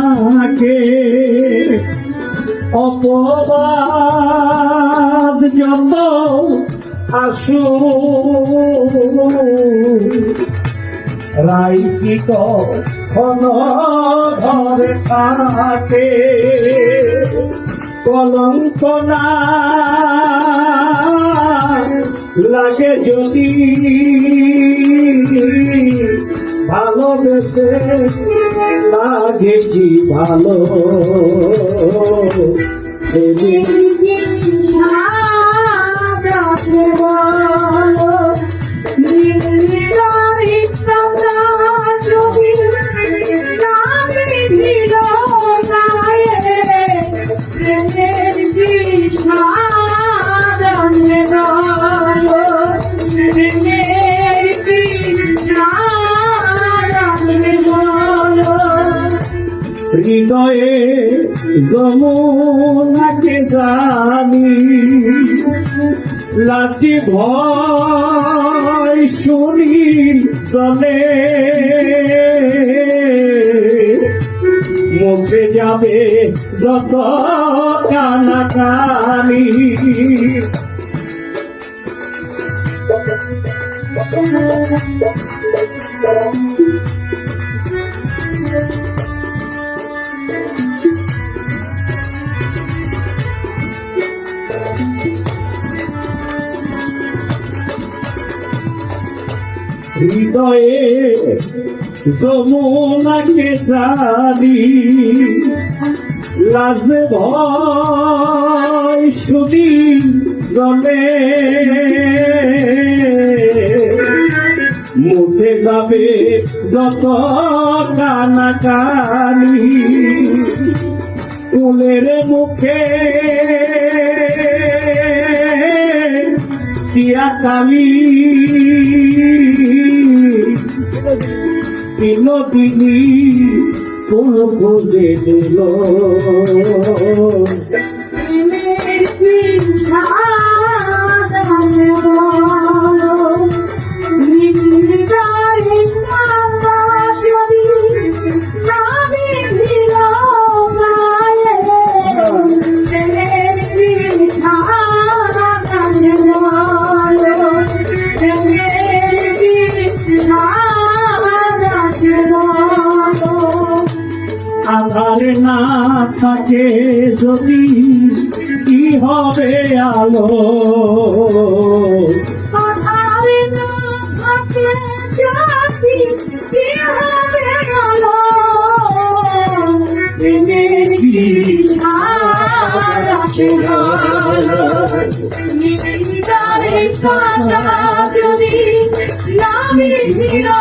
তাকে অপবাদ যত আসু। রাইকিত ঘন ধরে থাকে কলঙ্ক না লাগে যদি ভালোবেসে লাগে কি ভালো? সেদিন হৃদয়ে যমুনাকে জানি লাঠি ভয় শুনিল চলে মুখে যাবে যত কানাকানি হৃদয়ে যমুনাকে জানি, লাজে ভয় শুনি জলে। মুছে যাবে যত কানাকানি ফুলের মুখে। টিয়া কালি বিনোদিনী কোনো খুঁজে দিল? আধার না থাকে যদি কি হবে আলো? যদি নামি ফিরো